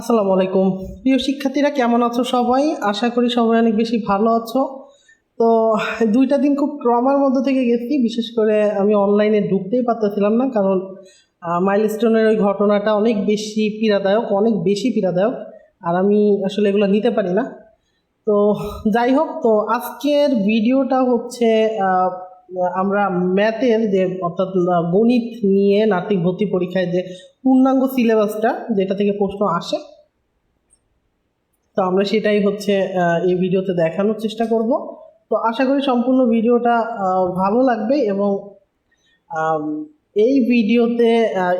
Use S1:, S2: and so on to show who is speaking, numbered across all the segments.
S1: আসসালামু আলাইকুম। প্রিয় শিক্ষার্থীরা, কেমন আছো সবাই? আশা করি সবাই অনেক বেশি ভালো আছো। তো, দুইটা দিন খুব ট্রমার মধ্যে থেকে গেছি। বিশেষ করে আমি অনলাইনে ঢুকতেই পারতেছিলাম না, কারণ মাইলস্টোনের ওই ঘটনাটা অনেক বেশি পীড়াদায়ক, অনেক বেশি পীড়াদায়ক। আর আমি আসলে এগুলো নিতে পারি না। তো, যাই হোক, তো আজকের ভিডিওটা হচ্ছে আমরা ম্যাথের যে, অর্থাৎ গণিত নিয়ে নাতিক ভর্তি পরীক্ষায় যে পূর্ণাঙ্গ সিলেবাসটা যেটা থেকে প্রশ্ন আসে, তো আমরা সেটাই হচ্ছে এই ভিডিওতে দেখানোর চেষ্টা করব। তো আশা করি সম্পূর্ণ ভিডিওটা ভালো লাগবে এবং এই ভিডিওতে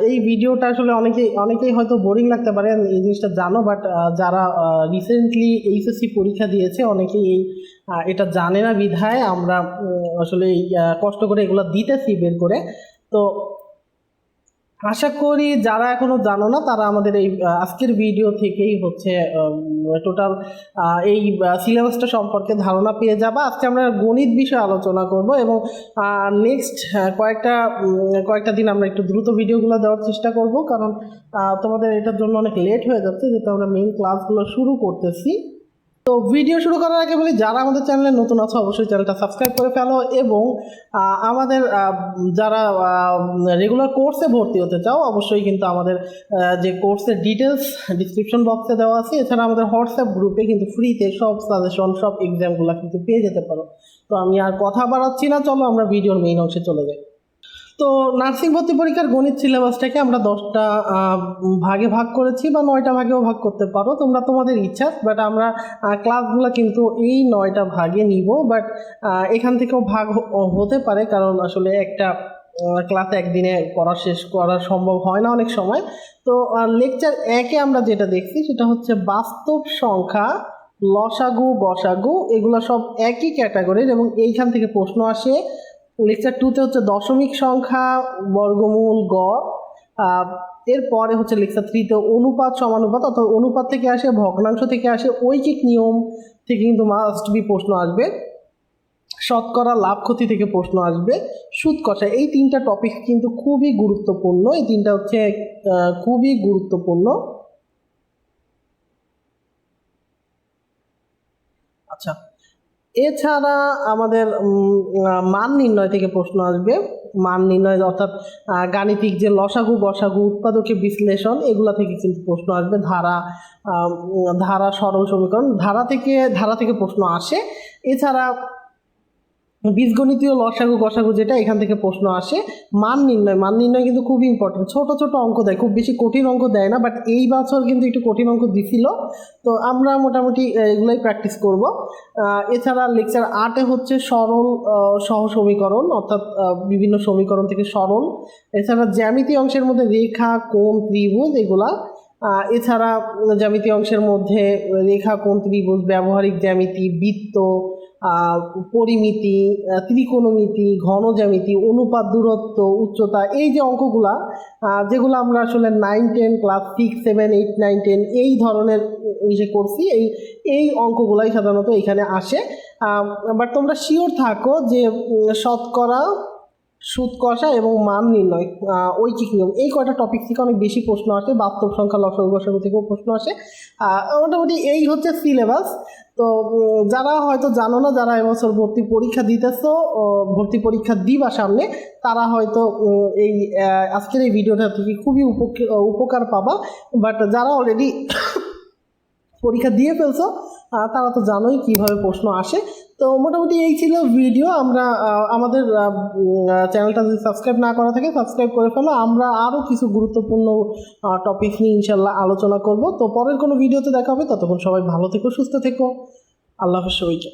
S1: এই ভিডিওটা আসলে অনেকেই অনেকেই হয়তো বোরিং লাগতে পারে এই জিনিসটা জানো বাট যারা রিসেন্টলি এইচএসসি পরীক্ষা দিয়েছে, অনেকেই এই এটা জানে না বিধায় আমরা আসলে কষ্ট করে এগুলো দিতেছি বের করে। তো আশা করি যারা এখনও জানো না, তারা আমাদের এই আজকের ভিডিও থেকেই হচ্ছে টোটাল এই সিলেবাসটা সম্পর্কে ধারণা পেয়ে যাবা। আজকে আমরা গণিত বিষয়ে আলোচনা করব এবং নেক্সট কয়েকটা কয়েকটা দিন আমরা একটু দ্রুত ভিডিওগুলো দেওয়ার চেষ্টা করব। কারণ তোমাদের এটার জন্য অনেক লেট হয়ে যাচ্ছে, যেহেতু আমরা মেইন ক্লাসগুলো শুরু করতেছি। তো ভিডিও শুরু করার আগে বলি, যারা আমাদের চ্যানেলে নতুন আছে, অবশ্যই চ্যানেলটা সাবস্ক্রাইব করে ফেলো এবং আমাদের যারা রেগুলার কোর্সে ভর্তি হতে চাও, অবশ্যই কিন্তু আমাদের যে কোর্সের ডিটেলস ডিসক্রিপশন বক্সে দেওয়া আছে। এছাড়া আমাদের হোয়াটসঅ্যাপ গ্রুপে কিন্তু ফ্রিতে সব সাজেশন সব এক্সামগুলো কিন্তু পেয়ে যেতে পারো। তো আমি আর কথা বাড়াচ্ছি না, চলো আমরা ভিডিওর মেইন অংশে চলে যাই। তো নার্সিং ভর্তি পরীক্ষার গণিত সিলেবাসটাকে আমরা দশটা ভাগে ভাগ করেছি বা নয়টা ভাগেও ভাগ করতে পারো। তোমরা তোমাদের ইচ্ছা বাট আমরা ক্লাসগুলো কিন্তু এই নয়টা ভাগে নিব বাট এখান থেকেও ভাগ হতে পারে, কারণ আসলে একটা ক্লাস একদিনে করা শেষ করা সম্ভব হয় না অনেক সময়। তো লেকচার একে আমরা যেটা দেখছি সেটা হচ্ছে বাস্তব সংখ্যা, লসাগু, গসাগু, এগুলো সব একই ক্যাটাগরির এবং এইখান থেকে প্রশ্ন আসে লেকচার টুতে হচ্ছে দশমিক সংখ্যা বর্গমূল গ এরপরে হচ্ছে লেকচার থ্রিতে অনুপাত সমানুপাত, অর্থাৎ অনুপাত থেকে আসে, ভগ্নাংশ থেকে আসে, ঐকিক নিয়ম থেকে কিন্তু মাস্ট বি প্রশ্ন আসবে। শতকরা লাভ ক্ষতি থেকে প্রশ্ন আসবে। সুদ কষা এই তিনটা টপিক কিন্তু খুবই গুরুত্বপূর্ণ। এই তিনটা হচ্ছে খুবই গুরুত্বপূর্ণ। আচ্ছা এছাড়া আমাদের মান নির্ণয় থেকে প্রশ্ন আসবে। মান নির্ণয় অর্থাৎ গাণিতিক যে লসাগু, বসাগু, উৎপাদকে বিশ্লেষণ, এগুলা থেকে কিন্তু প্রশ্ন আসবে। ধারা ধারা সরল সমীকরণ। ধারা থেকে ধারা থেকে প্রশ্ন আসে। এছাড়া বীজগণিতীয় লসাগু, গসাগু যেটা, এখান থেকে প্রশ্ন আসে। মান নির্ণয় মান নির্ণয় কিন্তু খুব ইম্পর্টেন্ট ছোট ছোট অঙ্ক দেয়, খুব বেশি কঠিন অঙ্ক দেয় না বাট এই বছর কিন্তু একটু কঠিন অঙ্ক দিছিল। তো আমরা মোটামুটি এগুলোই প্র্যাকটিস করব। এছাড়া লেকচার আটে হচ্ছে সরল সহ সমীকরণ, অর্থাৎ বিভিন্ন সমীকরণ থেকে সরল। এছাড়া জ্যামিতি অংশের মধ্যে রেখা, কোণ, ত্রিভুজ, এগুলা। এছাড়া জ্যামিতি অংশের মধ্যে রেখা, কোণ, ত্রিভুজ, ব্যবহারিক জ্যামিতি, বৃত্ত পরিমিতি ত্রিকোণমিতি ঘন জ্যামিতি অনুপাত দূরত্ব, উচ্চতা, এই যে অঙ্কগুলা যেগুলো আমরা আসলে nine ten class six seven eight nine ten এই ধরনের ইসে করছি, এই এই অঙ্কগুলাই সাধারণত এখানে আসে। বাট তোমরা শিওর থাকো যে শতকরা সুদ কষা এবং মান নির্ণয় ঐকিক নিয়ম। এই কয়টা টপিক থেকে অনেক বেশি প্রশ্ন আসে, বাস্তব সংখ্যা গসাগু থেকেও প্রশ্ন আসে। মোটামুটি এই হচ্ছে সিলেবাস তো যারা হয়তো জানো না, যারা এবছর ভর্তি পরীক্ষা দিতেছো ভর্তি পরীক্ষা দিবা সামনে, তারা হয়তো এই আজকের এই ভিডিওটা থেকে খুবই উপক- উপকার পাবা। বাট যারা অলরেডি পরীক্ষা দিয়ে ফেলছো। তারা তো জানোই কীভাবে প্রশ্ন আসে। তো মোটামুটি এই ছিল ভিডিও। আমরা আমাদের চ্যানেলটা যদি সাবস্ক্রাইব না করা থাকে, সাবস্ক্রাইব করে ফেলো। আমরা আরও কিছু গুরুত্বপূর্ণ টপিক নিয়ে ইনশাল্লাহ আলোচনা করব। তো পরের কোনো ভিডিওতে দেখা হবে। ততক্ষণ সবাই ভালো থেকো, সুস্থ থেকো। আল্লাহ হাফেজ সবাইকে।